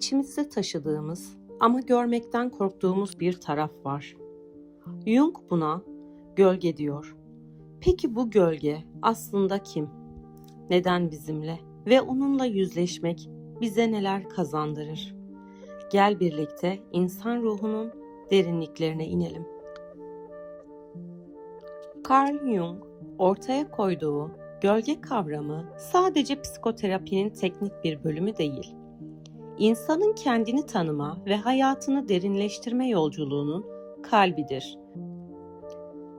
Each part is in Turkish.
içimizde taşıdığımız ama görmekten korktuğumuz bir taraf var. Jung buna gölge diyor. Peki bu gölge aslında kim? Neden bizimle? Ve onunla yüzleşmek bize neler kazandırır? Gel birlikte insan ruhunun derinliklerine inelim. Carl Jung ortaya koyduğu gölge kavramı sadece psikoterapinin teknik bir bölümü değil. İnsanın kendini tanıma ve hayatını derinleştirme yolculuğunun kalbidir.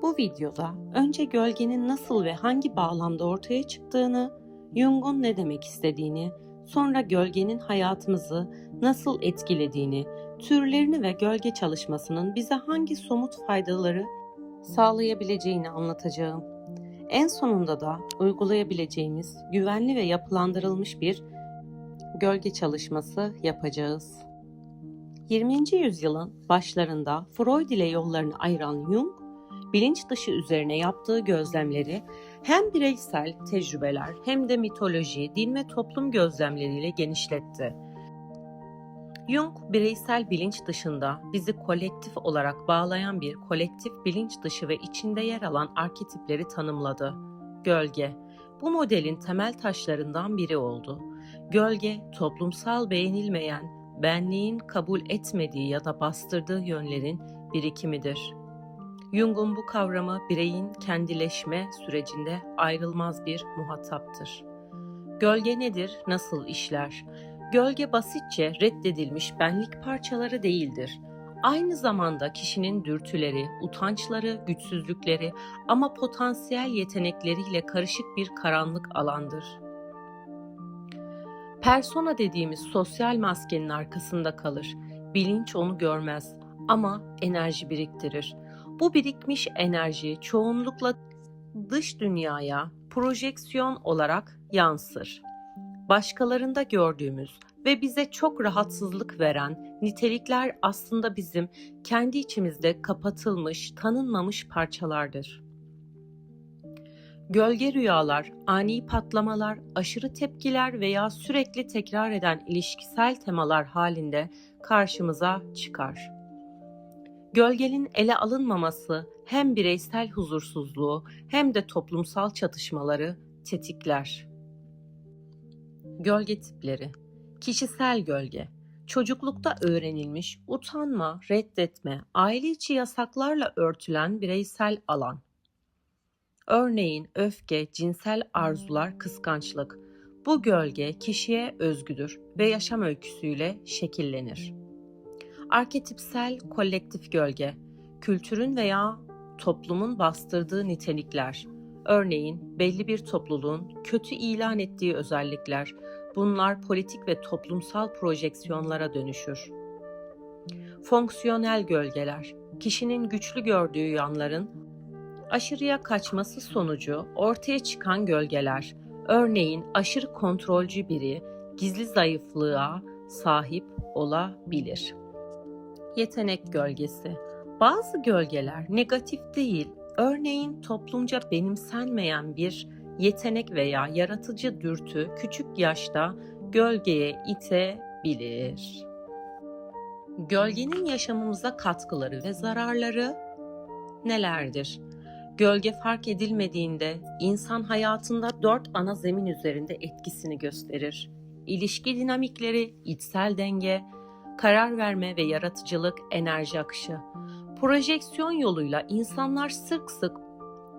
Bu videoda önce gölgenin nasıl ve hangi bağlamda ortaya çıktığını, Jung'un ne demek istediğini, sonra gölgenin hayatımızı nasıl etkilediğini, türlerini ve gölge çalışmasının bize hangi somut faydaları sağlayabileceğini anlatacağım. En sonunda da uygulayabileceğimiz güvenli ve yapılandırılmış bir gölge çalışması yapacağız. 20. yüzyılın başlarında Freud ile yollarını ayıran Jung, bilinç dışı üzerine yaptığı gözlemleri hem bireysel tecrübeler hem de mitoloji, din ve toplum gözlemleriyle genişletti. Jung, bireysel bilinç dışında bizi kolektif olarak bağlayan bir kolektif bilinç dışı ve içinde yer alan arketipleri tanımladı. Gölge, bu modelin temel taşlarından biri oldu. Gölge, toplumsal beğenilmeyen, benliğin kabul etmediği ya da bastırdığı yönlerin birikimidir. Jung'un bu kavramı bireyin kendileşme sürecinde ayrılmaz bir muhataptır. Gölge nedir, nasıl işler? Gölge basitçe reddedilmiş benlik parçaları değildir. Aynı zamanda kişinin dürtüleri, utançları, güçsüzlükleri ama potansiyel yetenekleriyle karışık bir karanlık alandır. Persona dediğimiz sosyal maskenin arkasında kalır. Bilinç onu görmez ama enerji biriktirir. Bu birikmiş enerji çoğunlukla dış dünyaya projeksiyon olarak yansır. Başkalarında gördüğümüz ve bize çok rahatsızlık veren nitelikler aslında bizim kendi içimizde kapatılmış, tanınmamış parçalardır. Gölge rüyalar, ani patlamalar, aşırı tepkiler veya sürekli tekrar eden ilişkisel temalar halinde karşımıza çıkar. Gölgenin ele alınmaması hem bireysel huzursuzluğu hem de toplumsal çatışmaları tetikler. Gölge tipleri Kişisel gölge Çocuklukta öğrenilmiş utanma, reddetme, aile içi yasaklarla örtülen bireysel alan. Örneğin öfke, cinsel arzular, kıskançlık. Bu gölge kişiye özgüdür ve yaşam öyküsüyle şekillenir. Arketipsel kolektif gölge, kültürün veya toplumun bastırdığı nitelikler. Örneğin belli bir topluluğun kötü ilan ettiği özellikler. Bunlar politik ve toplumsal projeksiyonlara dönüşür. Fonksiyonel gölgeler, kişinin güçlü gördüğü yanların aşırıya kaçması sonucu ortaya çıkan gölgeler. Örneğin aşırı kontrolcü biri gizli zayıflığa sahip olabilir. Yetenek gölgesi. Bazı gölgeler negatif değil, örneğin toplumca benimsenmeyen bir yetenek veya yaratıcı dürtü küçük yaşta gölgeye itebilir. Gölgenin yaşamımıza katkıları ve zararları nelerdir? Gölge fark edilmediğinde insan hayatında dört ana zemin üzerinde etkisini gösterir. İlişki dinamikleri, içsel denge, karar verme ve yaratıcılık, enerji akışı. Projeksiyon yoluyla insanlar sık sık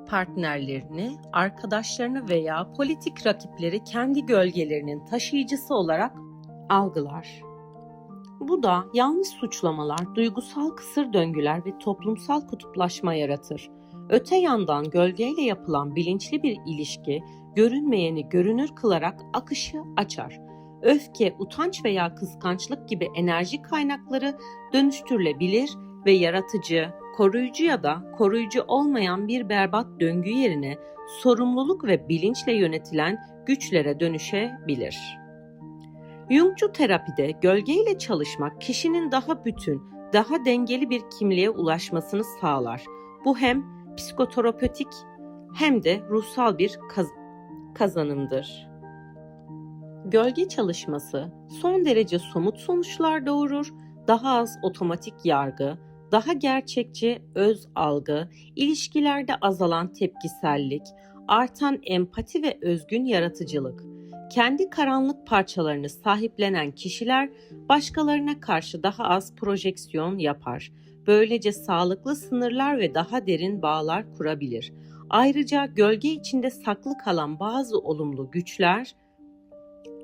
partnerlerini, arkadaşlarını veya politik rakipleri kendi gölgelerinin taşıyıcısı olarak algılar. Bu da yanlış suçlamalar, duygusal kısır döngüler ve toplumsal kutuplaşma yaratır. Öte yandan gölgeyle yapılan bilinçli bir ilişki görünmeyeni görünür kılarak akışı açar. Öfke, utanç veya kıskançlık gibi enerji kaynakları dönüştürülebilir ve yaratıcı, koruyucu ya da koruyucu olmayan bir berbat döngü yerine sorumluluk ve bilinçle yönetilen güçlere dönüşebilir. Jungcu terapide gölgeyle çalışmak kişinin daha bütün, daha dengeli bir kimliğe ulaşmasını sağlar. Bu hem psikoterapötik hem de ruhsal bir kaz- kazanımdır. Gölge çalışması son derece somut sonuçlar doğurur, daha az otomatik yargı, daha gerçekçi öz algı, ilişkilerde azalan tepkisellik, artan empati ve özgün yaratıcılık. Kendi karanlık parçalarını sahiplenen kişiler başkalarına karşı daha az projeksiyon yapar. Böylece sağlıklı sınırlar ve daha derin bağlar kurabilir. Ayrıca gölge içinde saklı kalan bazı olumlu güçler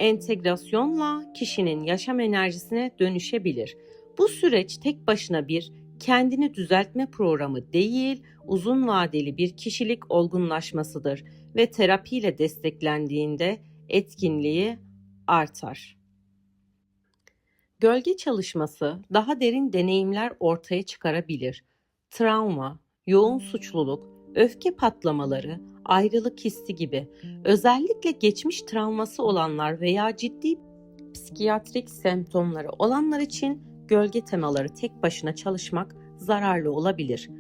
entegrasyonla kişinin yaşam enerjisine dönüşebilir. Bu süreç tek başına bir kendini düzeltme programı değil, uzun vadeli bir kişilik olgunlaşmasıdır ve terapiyle desteklendiğinde etkinliği artar. Gölge çalışması daha derin deneyimler ortaya çıkarabilir. Travma, yoğun suçluluk, öfke patlamaları, ayrılık hissi gibi özellikle geçmiş travması olanlar veya ciddi psikiyatrik semptomları olanlar için gölge temaları tek başına çalışmak zararlı olabilir.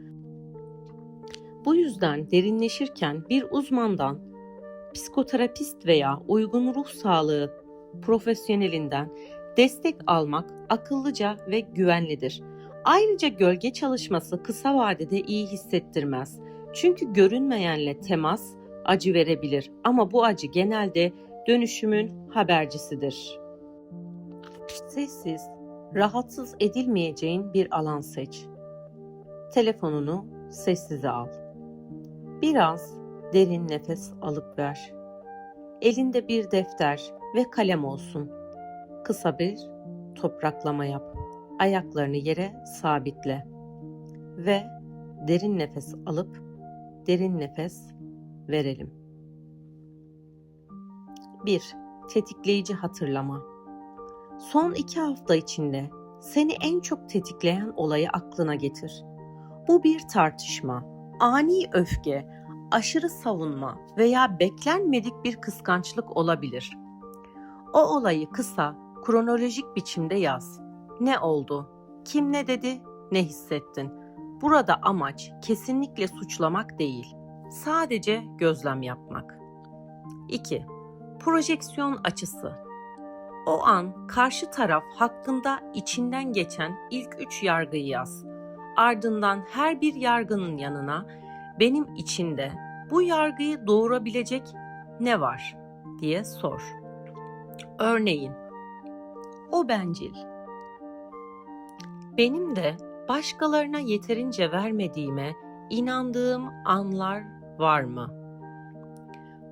Bu yüzden derinleşirken bir uzmandan, psikoterapist veya uygun ruh sağlığı profesyonelinden destek almak akıllıca ve güvenlidir. Ayrıca gölge çalışması kısa vadede iyi hissettirmez. Çünkü görünmeyenle temas acı verebilir ama bu acı genelde dönüşümün habercisidir. Sessiz, rahatsız edilmeyeceğin bir alan seç. Telefonunu sessize al. Biraz derin nefes alıp ver. Elinde bir defter ve kalem olsun. Kısa bir topraklama yap. Ayaklarını yere sabitle. Ve derin nefes alıp derin nefes verelim. 1. Tetikleyici hatırlama. Son iki hafta içinde seni en çok tetikleyen olayı aklına getir. Bu bir tartışma, ani öfke, aşırı savunma veya beklenmedik bir kıskançlık olabilir. O olayı kısa, kronolojik biçimde yaz. Ne oldu? Kim ne dedi? Ne hissettin? Burada amaç kesinlikle suçlamak değil, sadece gözlem yapmak. 2. Projeksiyon açısı. O an karşı taraf hakkında içinden geçen ilk üç yargıyı yaz. Ardından her bir yargının yanına benim içinde bu yargıyı doğurabilecek ne var diye sor. Örneğin, o bencil. Benim de başkalarına yeterince vermediğime inandığım anlar var mı?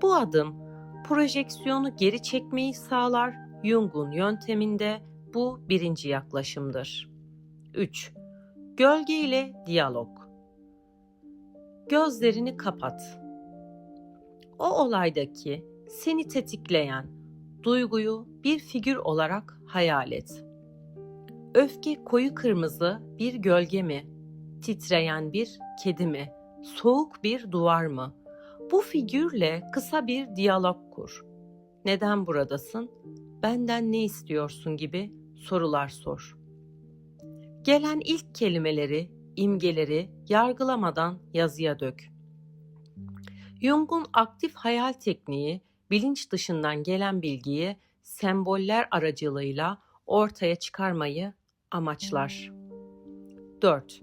Bu adım projeksiyonu geri çekmeyi sağlar. Jung'un yönteminde bu birinci yaklaşımdır. 3. Gölge ile diyalog. Gözlerini kapat. O olaydaki seni tetikleyen duyguyu bir figür olarak hayal et. Öfke koyu kırmızı bir gölge mi? Titreyen bir kedi mi? Soğuk bir duvar mı? Bu figürle kısa bir diyalog kur. Neden buradasın? Benden ne istiyorsun gibi sorular sor. Gelen ilk kelimeleri, imgeleri yargılamadan yazıya dök. Jung'un aktif hayal tekniği bilinç dışından gelen bilgiyi semboller aracılığıyla ortaya çıkarmayı amaçlar. 4.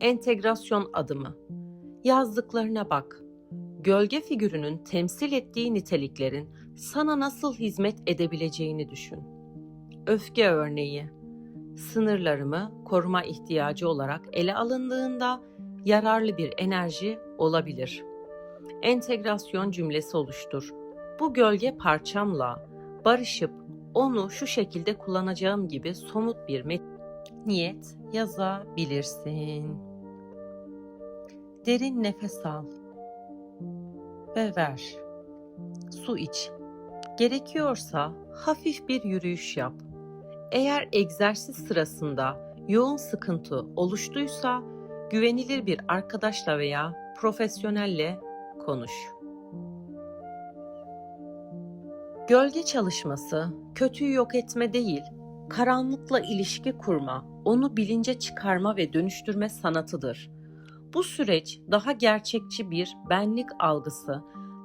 Entegrasyon adımı. Yazdıklarına bak. Gölge figürünün temsil ettiği niteliklerin sana nasıl hizmet edebileceğini düşün. Öfke örneği. Sınırlarımı koruma ihtiyacı olarak ele alındığında yararlı bir enerji olabilir. Entegrasyon cümlesi oluştur. Bu gölge parçamla barışıp onu şu şekilde kullanacağım gibi somut bir niyet yazabilirsin. Derin nefes al ve ver. Su iç. Gerekiyorsa hafif bir yürüyüş yap. Eğer egzersiz sırasında yoğun sıkıntı oluştuysa güvenilir bir arkadaşla veya profesyonelle konuş. Gölge çalışması kötüyü yok etme değil, karanlıkla ilişki kurma, onu bilince çıkarma ve dönüştürme sanatıdır. Bu süreç daha gerçekçi bir benlik algısı,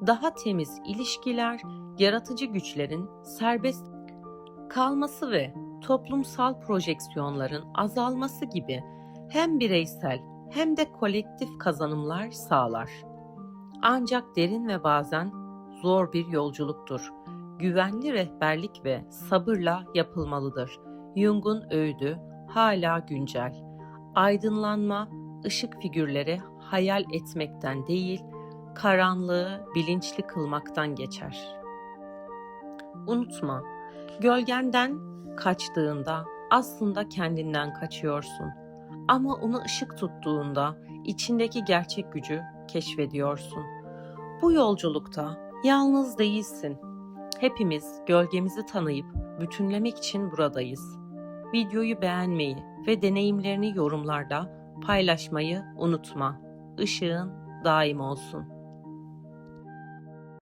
daha temiz ilişkiler, yaratıcı güçlerin serbest kalması ve toplumsal projeksiyonların azalması gibi hem bireysel hem de kolektif kazanımlar sağlar. Ancak derin ve bazen zor bir yolculuktur. Güvenli rehberlik ve sabırla yapılmalıdır. Jung'un öğüdü hala güncel. Aydınlanma, ışık figürleri hayal etmekten değil, karanlığı bilinçli kılmaktan geçer. Unutma, gölgenden kaçtığında aslında kendinden kaçıyorsun. Ama onu ışık tuttuğunda içindeki gerçek gücü keşfediyorsun. Bu yolculukta yalnız değilsin. Hepimiz gölgemizi tanıyıp bütünlemek için buradayız. Videoyu beğenmeyi ve deneyimlerini yorumlarda paylaşmayı unutma. Işığın daim olsun.